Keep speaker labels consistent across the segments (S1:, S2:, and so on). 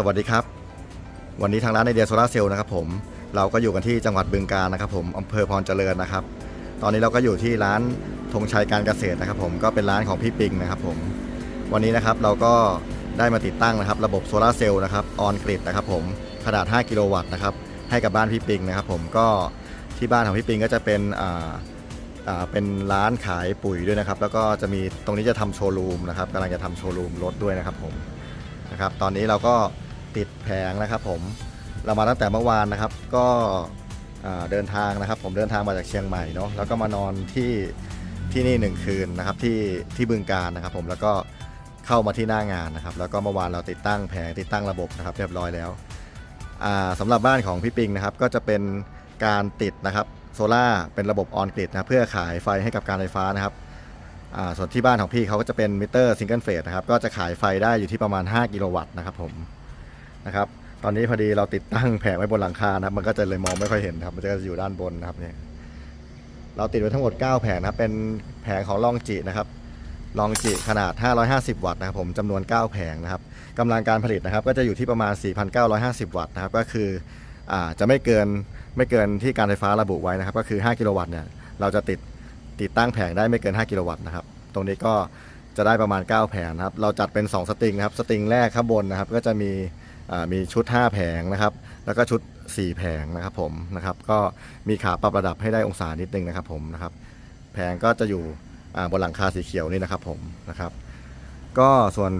S1: สวัสดีครับ วันนี้ทางร้านไอเดียโซลาเซลล์นะครับผมเราก็อยู่กันที่จังหวัดบึงกาฬนะครับผมอำเภอพรเจริญนะครับ ตอนนี้เราก็อยู่ที่ร้านธงชัยการเกษตรนะครับผมก็เป็นร้านของพี่ปิงนะครับผมวันนี้นะครับเราก็ได้มาติดตั้งนะครับ ระบบโซลาเซลล์นะครับออนกริดนะครับผมขนาด 5 กิโลวัตต์นะครับให้กับบ้านพี่ปิงนะครับผมก็ที่บ้านของพี่ปิงก็จะเป็นอ่าอ่าเป็นร้านขายปุ๋ยด้วยนะครับ แล้วก็จะมีตรงนี้จะทำโชว์รูมนะครับกำลังจะทำโชว์รูมรถด้วยนะครับผมนะครับตอนนี้เราก็ ติดแผงนะครับผมเรามาตั้งแต่เมื่อวานนะครับ ก็เดินทางนะครับ ผมเดินทางมาจากเชียงใหม่เนาะแล้วก็มานอนที่ที่นี่หนึ่งคืนนะครับที่ที่บึงการนะครับ ผมแล้วก็เข้ามาที่หน้างานนะครับ แล้วก็เมื่อวานเราติดตั้งแผงติดตั้งระบบนะครับ เรียบร้อยแล้วอ่าสำหรับบ้านของพี่ปิงนะครับ ก็จะเป็นการติดนะครับโซล่าเป็นระบบออนกริดนะเพื่อขายไฟให้กับการไฟฟ้านะครับส่วนที่บ้านของพี่เขาก็จะเป็นมิเตอร์ซิงเกิลเฟสนะครับก็จะขายไฟได้อยู่ที่ประมาณ 5 กิโลวัตต์นะครับผม นะครับ ตอนนี้พอดีเราติดตั้งแผงไว้บนหลังคานะครับ มันก็จะเลยมองไม่ค่อยเห็นครับ มันจะอยู่ด้านบนนะครับเนี่ย เราติดไว้ทั้งหมด 9 แผงนะครับ เป็นแผงของลองจินะครับ ลองจิขนาด 550 วัตต์นะครับผมจำนวน 9 แผงนะครับกำลังการผลิตนะครับ ก็จะอยู่ที่ประมาณ 4,950 วัตต์นะครับ ก็คืออาจะไม่เกินไม่เกินที่การไฟฟ้าระบุไว้นะครับ ก็คือ 5 กิโลวัตต์เนี่ย เราจะติดติดตั้งแผงได้ไม่เกิน 5 กิโลวัตต์นะครับ ตรงนี้ก็จะได้ประมาณ 9 แผงนะครับ เราจัดเป็น 2 สตริงนะครับ สตริงแรกข้างบนนะครับ ก็จะมี มีชุด 5 แผงนะครับ แล้วก็ชุด 4 แผงนะครับผมนะครับ ก็มีขาปรับระดับให้ได้องศานิดนึงนะครับผมนะครับ แผงก็จะอยู่บนหลังคาสีเขียวนี่นะครับผมนะครับ ก็ส่วน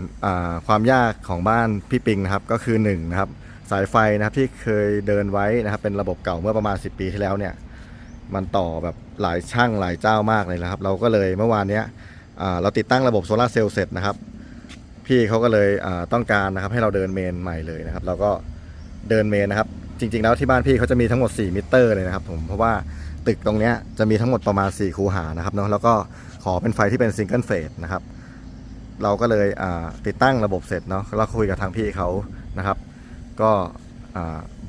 S1: ความยากของบ้านพี่ปิงนะครับก็คือ1นงนะครับสายไฟนะครับที่เคยเดินไว้นะครับ เป็นระบบเก่าเมื่อประมาณ 10 ปีที่แล้วเนี่ยมันต่อแบบหลายช่างหลายเจ้ามากเลยนะครับ เราก็เลยเมื่อวานเนี้ยเราติดตั้งระบบโซลาเซลล์เสร็จนะครับ พี่เขาก็เลยต้องการนะครับให้เราเดินเมนใหม่เลยนะครับ เราก็เดินเมนนะครับ จริง ๆ แล้วที่บ้านพี่เขาจะมีทั้งหมด 4 มิเตอร์เลยนะครับผมเพราะว่าตึกตรงนี้จะมีทั้งหมดประมาณ 4 คูหานะครับเนาะแล้วก็ขอเป็นไฟที่เป็นซิงเกิลเฟสนะครับเราก็เลยติดตั้งระบบเสร็จเนาะเราคุยกับทางพี่เขานะครับ ก็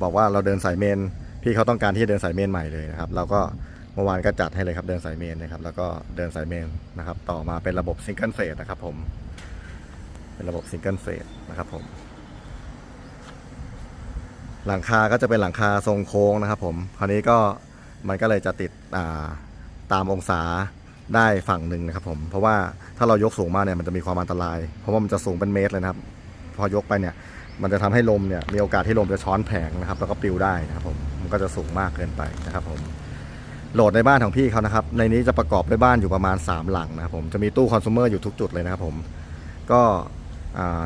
S1: บอกว่าเราเดินสายเมน พี่เขาต้องการที่จะเดินสายเมนใหม่เลยนะครับ เราก็เมื่อวานก็จัดให้เลยครับเดินสายเมนนะครับ แล้วก็เดินสายเมนนะครับ ต่อมาเป็นระบบซิงเกิลเฟสนะครับผม เป็นระบบซิงเกิลเฟสนะครับผม หลังคาก็จะเป็นหลังคาทรงโค้งนะครับผมคราวนี้ก็มันก็เลยจะติดาตามองศาได้ฝั่งหนึ่งนะครับผมเพราะว่าถ้าเรายกสูงมากเนี่ยมันจะมีความอันตราย เพราะว่ามันจะสูงเป็นเมตรเลยนะครับ พอยกไปเนี่ย มันจะทำให้ลมเนี่ยมีโอกาสที่ลมจะช้อนแผงนะครับ แล้วก็ปลิวได้นะครับผมมันก็จะสูงมากเกินไปนะครับผมโหลดในบ้านของพี่เขานะครับ ในนี้จะประกอบด้วยบ้านอยู่ประมาณ 3 หลังนะครับผมจะมีตู้คอน sumer อยู่ทุกจุดเลยนะครับผมก็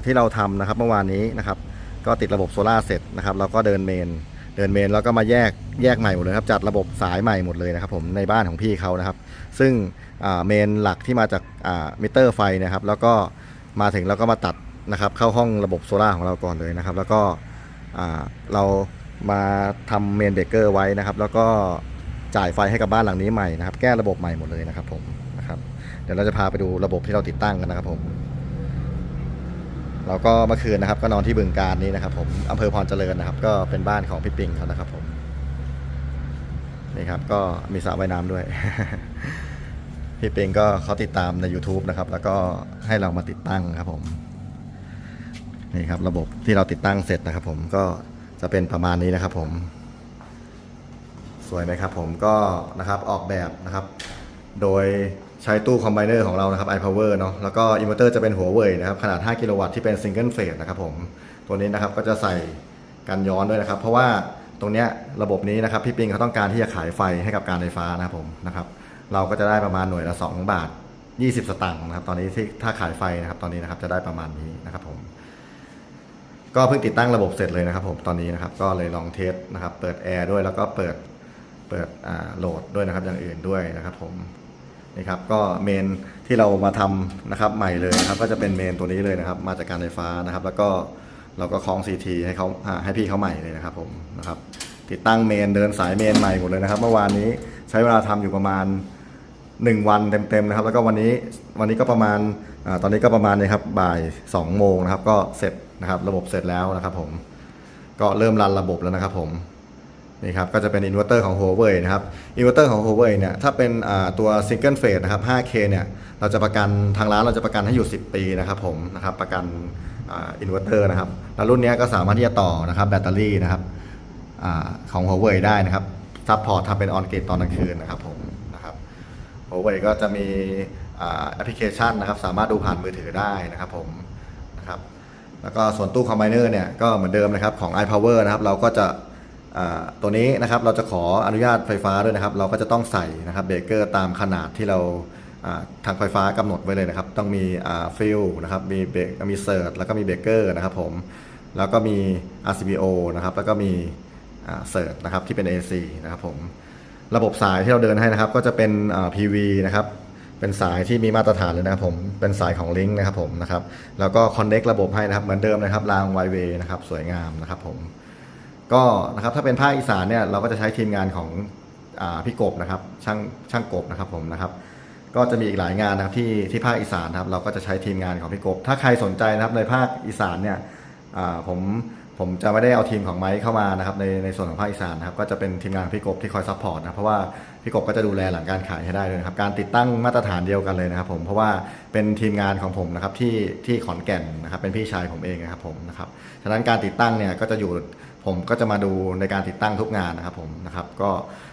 S1: ที่เราทำนะครับเมื่อวานนี้นะครับ ก็ติดระบบโซลาเสร็จนะครับเราก็เดินเมน เดินเมนแล้วก็มาแยกแยกใหม่หมดเลยครับ จัดระบบสายใหม่หมดเลยนะครับ ผมในบ้านของพี่เขานะครับ ซึ่งเมนหลักที่มาจากมิเตอร์ไฟนะครับ แล้วก็มาถึงแล้วก็มาตัดนะครับ เข้าห้องระบบโซลาของเราก่อนเลยนะครับ แล้วก็เรามาทำเมนเบเกอร์ไว้นะครับ แล้วก็จ่ายไฟให้กับบ้านหลังนี้ใหม่นะครับ แก้ระบบใหม่หมดเลยนะครับผมนะครับ เดี๋ยวเราจะพาไปดูระบบที่เราติดตั้งกันนะครับผม เราก็เมื่อคืนนะครับก็นอนที่บึงการนี้นะครับ ผมอำเภอพรเจริญนะครับ ก็เป็นบ้านของพี่ปิงเขานะครับ ผมนี่ครับ ก็มีสระว่ายน้ำด้วย พี่ปิงก็เขาติดตามใน YouTube นะครับ แล้วก็ให้เรามาติดตั้งครับ ผมนี่ครับ ระบบที่เราติดตั้งเสร็จนะครับ ผมก็จะเป็นประมาณนี้นะครับ ผม สวยไหมครับ ผมก็นะครับออกแบบนะครับ โดย ใช้ตู้คอมไบเนอร์ของเรานะครับ iPower เนาะแล้วก็อินเวอร์เตอร์จะเป็นหัวเว่ยนะครับ ขนาด 5 กิโลวัตต์ที่เป็นซิงเกิลเฟสนะครับผม ตัวนี้นะครับก็จะใส่กันย้อนด้วยนะครับ เพราะว่าตรงเนี้ยระบบนี้นะครับ พี่ปิงเขาต้องการที่จะขายไฟให้กับการไฟฟ้านะครับผมนะครับ เราก็จะได้ประมาณหน่วยละ 2 บาท 20 สตางค์นะครับ ตอนนี้ที่ถ้าขายไฟนะครับ ตอนนี้นะครับจะได้ประมาณนี้นะครับผมก็เพิ่งติดตั้งระบบเสร็จเลยนะครับผมตอนนี้นะครับก็เลยลองเทสนะครับ เปิดแอร์ด้วยแล้วก็เปิดเปิดโหลดด้วยนะครับอย่างอื่นด้วยนะครับผม นี่ครับก็เมนที่เรามาทำนะครับใหม่เลยนะครับก็จะเป็นเมนตัวนี้เลยนะครับ มาจากการไฟฟ้านะครับ แล้วก็เราก็คล้อง CT ให้เขาให้พี่เขาใหม่เลยนะครับผมนะครับติดตั้งเมนเดินสายเมนใหม่หมดเลยนะครับ เมื่อวานนี้ใช้เวลาทำอยู่ประมาณ 1 วันเต็มๆนะครับ แล้วก็วันนี้วันนี้ก็ประมาณอาตอนนี้ก็ประมาณนี้ครับบ่าย2โมงนะครับ ก็เสร็จนะครับ ระบบเสร็จแล้วนะครับ ผมก็เริ่มรันระบบแล้วนะครับ ผม นี่ครับก็จะเป็นอินเวอร์เตอร์ของ Huawei นะครับอินเวอร์เตอร์ของ Huawei เนี่ยถ้าเป็นตัว Single Phase นะครับ 5K เนี่ยเราจะประกันทางร้านเราจะประกันให้อยู่ 10 ปีนะครับผมนะครับประกันอินเวอร์เตอร์นะครับแล้วรุ่นนี้ก็สามารถที่จะต่อนะครับแบตเตอรี่นะครับอของ Huawei ได้นะครับซัพพอร์ตทำเป็นออนเกตตอนกลางคืนนะครับผมนะครับ Huawei ก็จะมีแอปพลิเคชันนะครับสามารถดูผ่านมือถือได้นะครับผมนะครับแล้วก็ส่วนตู้คอมไบเนอร์เนี่ยก็เหมือนเดิมนะครับของ iPower นะครับเราก็จะ ตัวนี้นะครับเราจะขออนุญาตไฟฟ้าด้วยนะครับ เราก็จะต้องใส่นะครับเบรกเกอร์ตามขนาดที่เราทางไฟฟ้ากำหนดไว้เลยนะครับ ต้องมีฟิลนะครับมีเบรกมีเซิร์ตแล้วก็มีเบรกเกอร์นะครับผมแล้วก็มี RCBO นะครับแล้วก็มีเซิร์ตนะครับที่เป็น AC นะครับผมระบบสายที่เราเดินให้นะครับ ก็จะเป็น PV นะครับเป็นสายที่มีมาตรฐานเลยนะครับผมเป็นสายของลิงก์นะครับผมนะครับแล้วก็คอนเน็กระบบให้นะครับเหมือนเดิมนะครับรางไวเวนะครับสวยงามนะครับผม ก็นะครับถ้าเป็นภาคอีสานเนี่ยเราก็จะใช้ทีมงานของอพี่กบนะครับช่างช่างกบนะครับผมนะครับ ก็จะมีอีกหลายงานนะครับที่ที่ภาคอีสานครับเราก็จะใช้ทีมงานของพี่กบ ถ้าใครสนใจนะครับในภาคอีสานเนี่ยผมผมจะไม่ได้เอาทีมของไม้เข้ามานะครับในในส่วนของภาคอีสานนะครับก็จะเป็นทีมงานพี่กบที่คอยซัพพอร์ตนะเพราะว่าพี่กบก็จะดูแลหลังการขายให้ได้ด้วยครับการติดตั้งมาตรฐานเดียวกันเลยนะครับ ผมเพราะว่าเป็นทีมงานของผมนะครับที่ที่ขอนแก่นนะครับเป็นพี่ชายผมเองนะครับผมนะครับฉะนั้นการติดตั้งเนี่ยก็จะอยู่ ผมก็จะมาดูในการติดตั้งทุกงานนะครับผมนะครับ ก็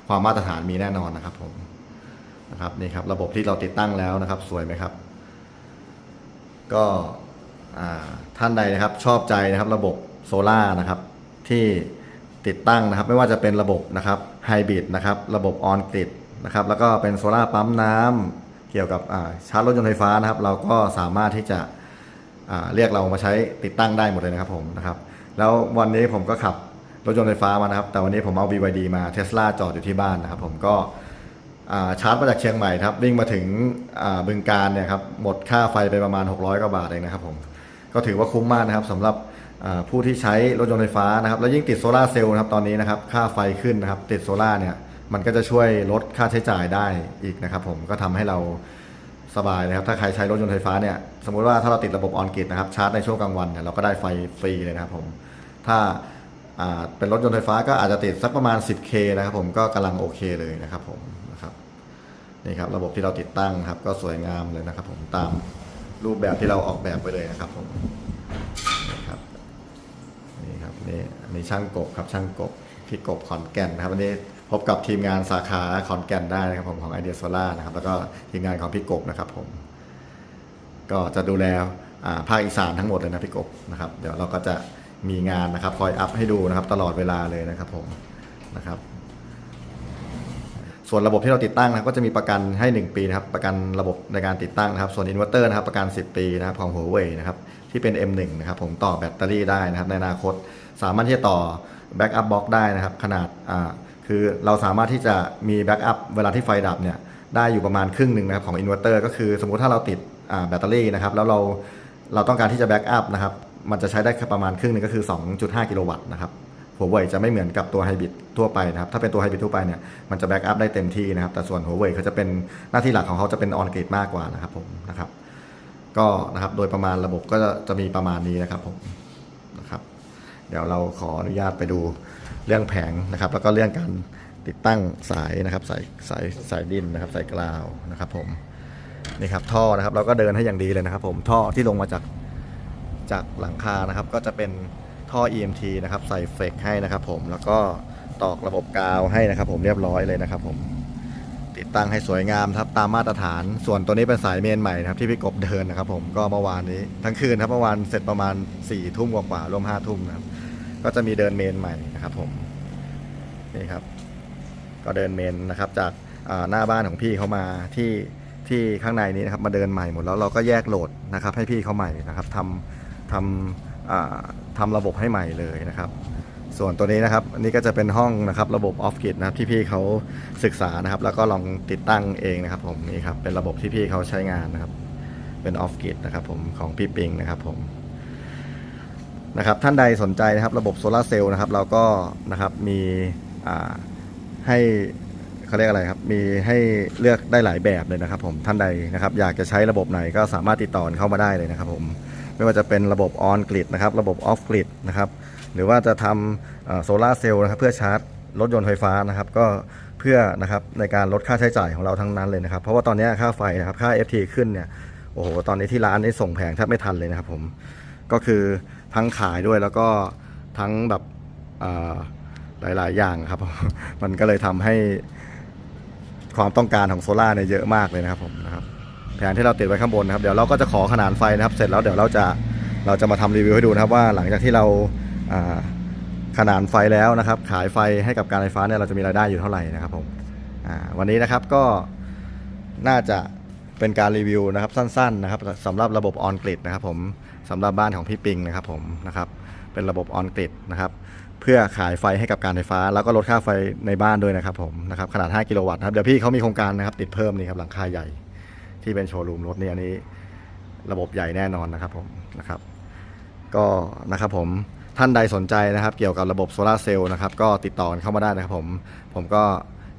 S1: ความมาตรฐานมีแน่นอนนะครับ ผมนะครับนี่ครับ ระบบที่เราติดตั้งแล้วนะครับ สวยไหมครับ ก็ท่านใดนะครับชอบใจนะครับ ระบบโซล่านะครับ ที่ติดตั้งนะครับ ไม่ว่าจะเป็นระบบนะครับไฮบริดนะครับ ระบบออนกริดนะครับ แล้วก็เป็นโซล่าปั๊มน้ำเกี่ยวกับชาร์จรถยนต์ไฟฟ้านะครับ เราก็สามารถที่จะเรียกเรามาใช้ติดตั้งได้หมดเลยนะครับผมนะครับ แล้ววันนี้ผมก็ขับรถยนต์ไฟฟ้ามานะครับ แต่วันนี้ผมเอา BYD มาเทสลาจอดอยู่ที่บ้านนะครับ ผมก็ชาร์จมาจากเชียงใหม่ครับวิ่งมาถึงบึงการเนี่ยครับหมดค่าไฟไปประมาณ 600กว่าบาทเองนะครับผมก็ถือว่าคุ้มมากนะครับสำหรับผู้ที่ใช้รถยนต์ไฟฟ้านะครับแล้วยิ่งติดโซลาเซลล์นะครับตอนนี้นะครับค่าไฟขึ้นนะครับติดโซลาเนี่ยมันก็จะช่วยลดค่าใช้จ่ายได้อีกนะครับผมก็ทำให้เรา สบายนะครับ ถ้าใครใช้รถยนต์ไฟฟ้าเนี่ย สมมุติว่าถ้าเราติดระบบออนกริดนะครับ ชาร์จในช่วงกลางวันเนี่ย เราก็ได้ไฟฟรีเลยนะครับผม ถ้าเป็นรถยนต์ไฟฟ้าก็อาจจะติดสักประมาณ 10K นะครับผม ก็กำลังโอเคเลยนะครับผมนะครับ นี่ครับระบบที่เราติดตั้งครับ ก็สวยงามเลยนะครับ ผม ตามรูปแบบที่เราออกแบบไปเลยนะครับผมนี่ครับนี่ครับนี่อันนี้ช่างกบครับช่างกบพี่กบขอนแก่นนะครับวันนี้ พบกับทีมงานสาขาขอนแก่นได้นะครับผมของไอเดียโซล่านะครับแล้วก็ทีมงานของพี่กบนะครับผมก็จะดูแลภาคอีสานทั้งหมดเลยนะพี่กบนะครับเดี๋ยวเราก็จะมีงานนะครับคอยอัพให้ดูนะครับตลอดเวลาเลยนะครับผมนะครับ ส่วนระบบที่เราติดตั้งนะก็จะมีประกันให้ 1 ปีนะครับประกันระบบในการติดตั้งนะครับส่วนอินเวอร์เตอร์นะครับประกัน 10 ปีนะครับของ Huawei นะครับที่เป็น M1 นะครับผมต่อแบตเตอรี่ได้นะครับในอนาคต สามารถที่จะต่อแบ็กอัพบล็อกได้นะครับขนาดอ่า คือเราสามารถที่จะมีแบ็กอัพเวลาที่ไฟดับเนี่ยได้อยู่ประมาณครึ่งหนึ่งนะครับของอินเวอร์เตอร์ก็คือสมมุติถ้าเราติดแบตเตอรี่นะครับแล้วเราเราต้องการที่จะแบ็กอัพนะครับมันจะใช้ได้แค่ประมาณครึ่งหนึงก็คือ 2.5 กิโลวัตต์นะครับหัวเว่ยจะไม่เหมือนกับตัวไฮบริดทั่วไปนะครับ ถ้าเป็นตัวไฮบริดทั่วไปเนี่ยมันจะแบ็กอัพได้เต็มที่นะครับ แต่ส่วนหัวเว่ยเขาจะเป็นหน้าที่หลักของเขาจะเป็นออนกริดมากกว่านะครับผมนะครับ ก็นะครับโดยประมาณระบบก็จะจะมีประมาณนี้นะครับผมนะครับ เดี๋ยวเราขออนุญาตไปดู เรื่องแผงนะครับแล้วก็เรื่องการติดตั้งสายนะครับสายสายสายดินนะครับสายกราวนะครับผมนี่ครับท่อนะครับเราก็เดินให้อย่างดีเลยนะครับ ผมท่อที่ลงมาจากจากหลังคานะครับ ก็จะเป็นท่อ EMT นะครับใส่เฟกให้นะครับ ผมแล้วก็ตอกระบบกาวให้นะครับ ผมเรียบร้อยเลยนะครับ ผมติดตั้งให้สวยงามครับตามมาตรฐาน ส่วนตัวนี้เป็นสายเมนใหม่นะครับที่พี่กบเดินนะครับ ผมก็เมื่อวานนี้ทั้งคืนครับเมื่อวานเสร็จประมาณ4ี่ทุ่มกว่าๆร่วมห้าทุ่มนะครับ ก็จะมีเดินเมนใหม่นะครับผมนี่ครับ ก็เดินเมนนะครับ จากหน้าบ้านของพี่เขามาที่ที่ข้างในนี้นะครับมาเดินใหม่หมดแล้วเราก็แยกโหลดนะครับ ให้พี่เขาใหม่นะครับทำทำทำระบบให้ใหม่เลยนะครับ ส่วนตัวนี้นะครับอันนี้ก็จะเป็นห้องนะครับระบบออฟกิดนะครับที่พี่เขาศึกษานะครับ แล้วก็ลองติดตั้งเองนะครับผมนี่ครับเป็นระบบที่พี่เขาใช้งานนะครับ เป็นออฟกิดนะครับผมของพี่ปิงนะครับผม นะครับท่านใดสนใจนะครับระบบโซลาเซลล์นะครับเราก็นะครับมีให้เขาเรียกอะไรครับมีให้เลือกได้หลายแบบเลยนะครับ ผมท่านใดนะครับอยากจะใช้ระบบไหนก็สามารถติดต่อเข้ามาได้เลยนะครับ ผมไม่ว่าจะเป็นระบบออนกริดนะครับระบบออฟกริดนะครับหรือว่าจะทำโซลาเซลล์นะครับเพื่อชาร์จรถยนต์ไฟฟ้านะครับ ก็เพื่อนะครับในการลดค่าใช้จ่ายของเราทั้งนั้นเลยนะครับ เพราะว่าตอนนี้ค่าไฟนะครับค่า FT ขึ้นเนี่ยโอ้โหตอนนี้ที่ร้านนี่ส่งแผงแทบไม่ทันเลยนะครับ ผมก็คือ ทั้งขายด้วยแล้วก็ทั้งแบบหลาย ๆ อย่างครับ มันก็เลยทำให้ความต้องการของโซล่าเนี่ยเยอะมากเลยนะครับผมนะครับแผงที่เราติดไว้ข้างบนนะครับ เดี๋ยวเราก็จะขอขนานไฟนะครับ เสร็จแล้วเดี๋ยวเราจะเราจะมาทำรีวิวให้ดูนะครับว่าหลังจากที่เราาขนานไฟแล้วนะครับ ขายไฟให้กับการไฟฟ้าเนี่ยเราจะมีรายได้อยู่เท่าไหร่นะครับผมวันนี้นะครับก็น่าจะเป็นการรีวิวนะครับสั้น ๆ นะครับสำหรับระบบออนกริดนะครับผม สำหรับบ้านของพี่ปิงนะครับผมนะครับเป็นระบบออนกริดนะครับเพื่อขายไฟให้กับการไฟฟ้า แล้วก็ลดค่าไฟในบ้านด้วยนะครับผมนะครับขนาด 5 กิโลวัตต์นะครับเดี๋ยวพี่เขามีโครงการนะครับติดเพิ่มนี่ครับหลังคาใหญ่ที่เป็นโชว์รูมรถนี่อันนี้ระบบใหญ่แน่นอนนะครับผมนะครับก็นะครับผมท่านใดสนใจนะครับ เกี่ยวกับระบบโซลาเซลล์นะครับก็ติดต่อเข้ามาได้นะครับผมผมก็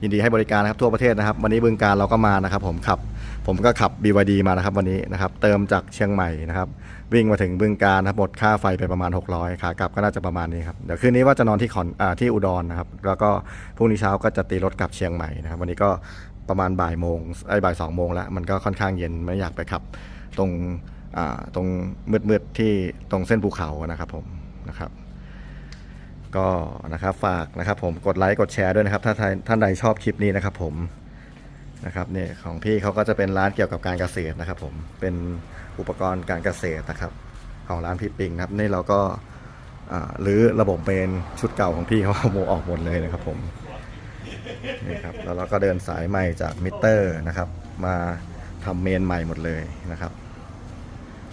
S1: ยินดีให้บริการนะครับทั่วประเทศนะครับ วันนี้บึงการเราก็มานะครับผมขับ ผมก็ขับ BYD มานะครับวันนี้นะครับเติมจากเชียงใหม่นะครับวิ่งมาถึงบึงการนะครับหมดค่าไฟไปประมาณ 600ขากลับก็น่าจะประมาณนี้ครับเดี๋ยวคืนนี้ว่าจะนอนที่ขอนอที่อุดรนะครับแล้วก็พรุ่งนี้เช้าก็จะตีรถกลับเชียงใหม่นะครับวันนี้ก็ประมาณบ่ายโมงไอ้บ่ายสองโมงแล้วมันก็ค่อนข้างเย็นไม่อยากไปขับตรงตรงมืดๆที่ตรงเส้นภูเขานะครับผมนะครับก็นะครับฝากนะครับผมกดไลค์กดแชร์ด้วยนะครับ ถ้าท่านใดชอบคลิปนี้นะครับผม นะครับเนี่ยของพี่เขาก็จะเป็นร้านเกี่ยวกับการเกษตรนะครับ ผมเป็นอุปกรณ์การเกษตรนะครับ ของร้านพี่ปิงนะครับนี่เราก็หรือระบบเป็นชุดเก่าของพี่เขาเอาโมออกหมดเลยนะครับ ผมนี่ครับแล้วเราก็เดินสายใหม่จากมิเตอร์นะครับ มาทำเมนใหม่หมดเลยนะครับ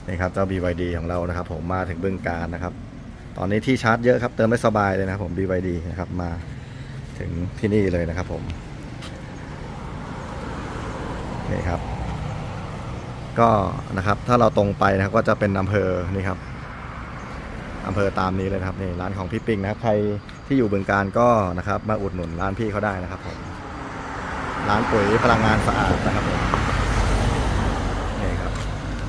S1: นี่ครับเจ้า BYD ของเรานะครับ ผมมาถึงบึงการนะครับ ตอนนี้ที่ชาร์จเยอะครับเติมได้สบายเลยนะครับผม BYD นะครับมาถึงที่นี่เลยนะครับผม นี่ครับ ก็นะครับถ้าเราตรงไปนะครับก็จะเป็นอำเภอนี่ครับอำเภอตามนี้เลยนะครับนี่ร้านของพี่ปิงนะครับใครที่อยู่บึงการก็นะครับมาอุดหนุนร้านพี่เขาได้นะครับผมร้านปุ๋ยพลังงานสะอาดนะครับผมนี่ครับ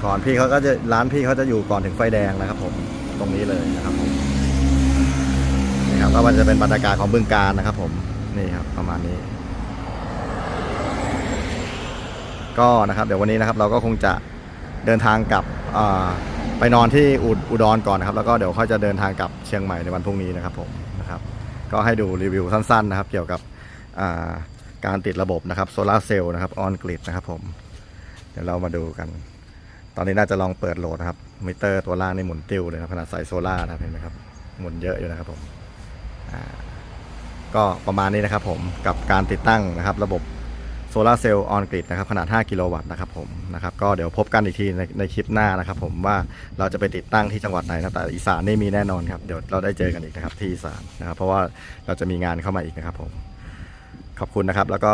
S1: ก่อนพี่เขาก็จะร้านพี่เขาจะอยู่ก่อนถึงไฟแดงนะครับผมตรงนี้เลยนะครับผมนี่ครับก็มันจะเป็นบรรยากาศของบึงการนะครับผมนี่ครับประมาณนี้ ก็นะครับเดี๋ยววันนี้นะครับเราก็คงจะเดินทางกลับไปนอนที่อุอุดรก่อนนะครับ แล้วก็เดี๋ยวค่อยจะเดินทางกลับเชียงใหม่ในวันพรุ่งนี้นะครับผมนะครับก็ให้ดูรีวิวสั้นๆนะครับ เกี่ยวกับการติดระบบนะครับโซลาร์เซลล์นะครับออนกริดนะครับผมเดี๋ยวเรามาดูกัน ตอนนี้น่าจะลองเปิดโหลดนะครับมิเตอร์ตัวล่างนี่หมุนติ้วเลยนะขนาดใส่โซล่าร์นะเห็นไหมครับหมุนเยอะอยู่นะครับผมก็ประมาณนี้นะครับผมกับการติดตั้งนะครับระบบ โซลาร์เซลล์ออนกริดนะครับขนาด 5 กิโลวัตต์นะครับผมนะครับก็เดี๋ยวพบกันอีกทีในในคลิปหน้านะครับผมว่าเราจะไปติดตั้งที่จังหวัดไหนนะแต่อีสานนี่มีแน่นอนครับเดี๋ยวเราได้เจอกันอีกนะครับที่อีสานนะครับเพราะว่าเราจะมีงานเข้ามาอีกนะครับผมขอบคุณนะครับแล้วก็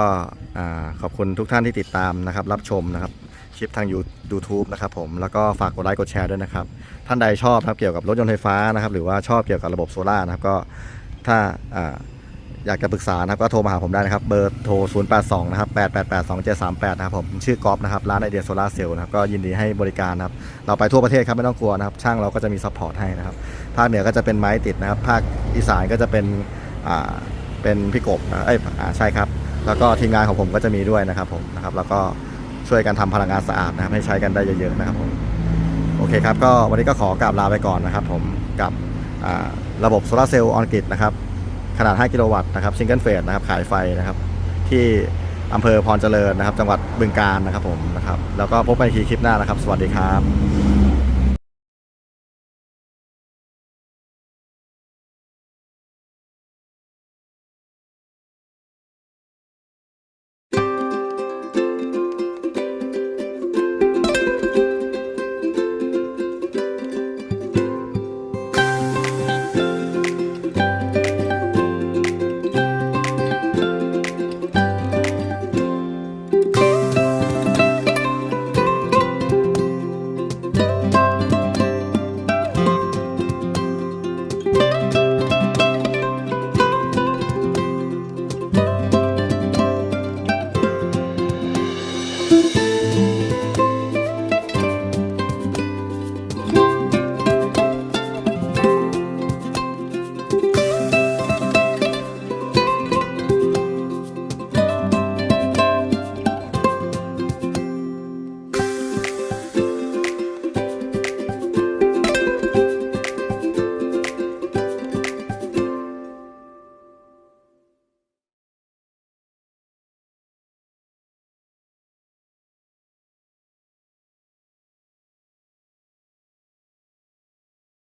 S1: ขอบคุณทุกท่านที่ติดตามนะครับรับชมนะครับคลิปทางยูทูบนะครับผมแล้วก็ฝากกดไลค์กดแชร์ด้วยนะครับ ท่านใดชอบครับเกี่ยวกับรถยนต์ไฟฟ้านะครับหรือว่าชอบเกี่ยวกับระบบโซลาร์นะครับก็ถ้า อยากจะปรึกษานะครับก็โทรมาหาผมได้นะครับ เบอร์โทร 082 นะครับ 888 2738 นะครับผมชื่อกอล์ฟนะครับ ร้านไอเดียโซลาร์เซลล์นะครับก็ยินดีให้บริการนะครับ เราไปทั่วประเทศครับไม่ต้องกลัวนะครับ ช่างเราก็จะมีซัพพอร์ตให้นะครับ ภาคเหนือก็จะเป็นไม้ติดนะครับ ภาคอีสานก็จะเป็นอ่าเป็นพี่กบนะเอ้ยอ่าใช่ครับ แล้วก็ทีมงานของผมก็จะมีด้วยนะครับผมนะครับแล้วก็ช่วยกันทำพลังงานสะอาดนะครับให้ใช้กันได้เยอะๆนะครับผมโอเคครับก็วันนี้ก็ขอกราบลาไปก่อนนะครับผมกับอ่าระบบโซลาร์เซลล์ออนกริดนะครับ ขนาด 5 กิโลวัตต์นะครับซิงเกิลเฟสนะครับขายไฟนะครับที่อำเภอพรเจริญนะครับ จังหวัดบึงกาฬนะครับผมนะครับแล้วก็พบกันอีกทีคลิปหน้านะครับ สวัสดีครับ